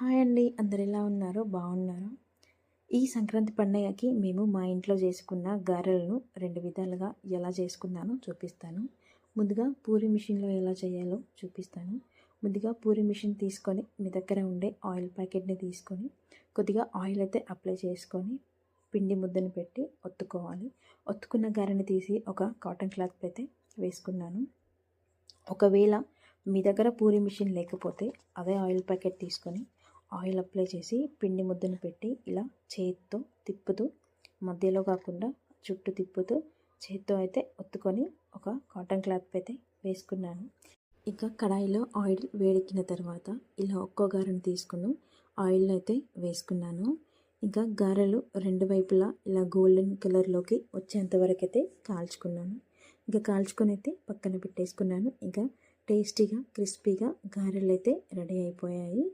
Hi అండి. అందరు ఎలా ఉన్నారు? బాగున్నారు? ఈ సంక్రాంతి పండగకి మేము మా ఇంట్లో చేసుకున్న గారెలను రెండు విధాలుగా ఎలా చేసుకున్నానో చూపిస్తాను. ముందుగా పూరి మిషన్లో ఎలా చేయాలో చూపిస్తాను. ముందుగా పూరి మిషన్ తీసుకొని మీ దగ్గర ఉండే ఆయిల్ ప్యాకెట్ని తీసుకొని కొద్దిగా ఆయిల్ అయితే అప్లై చేసుకొని పిండి ముద్దను పెట్టి ఒత్తుకోవాలి. ఒత్తుకున్న గారెని తీసి ఒక కాటన్ క్లాత్ అయితే వేసుకున్నాను. ఒకవేళ మీ దగ్గర పూరి మిషన్ లేకపోతే అదే ఆయిల్ ప్యాకెట్ తీసుకొని ఆయిల్ అప్లై చేసి పిండి ముద్దను పెట్టి ఇలా చేతితో తిప్పుతూ మధ్యలో కాకుండా చుట్టూ తిప్పుతూ చేతితో అయితే ఒత్తుకొని ఒక కాటన్ క్లాత్ అయితే వేసుకున్నాను. ఇంకా కడాయిలో ఆయిల్ వేడెక్కిన తర్వాత ఇలా ఒక్కో గారెను తీసుకుని ఆయిల్ అయితే వేసుకున్నాను. ఇంకా గారెలు రెండు వైపులా ఇలా గోల్డెన్ కలర్లోకి వచ్చేంత వరకు అయితే కాల్చుకున్నాను. ఇంకా కాల్చుకొని అయితే పక్కన పెట్టేసుకున్నాను. ఇంకా టేస్టీగా క్రిస్పీగా గారెలు అయితే రెడీ అయిపోయాయి.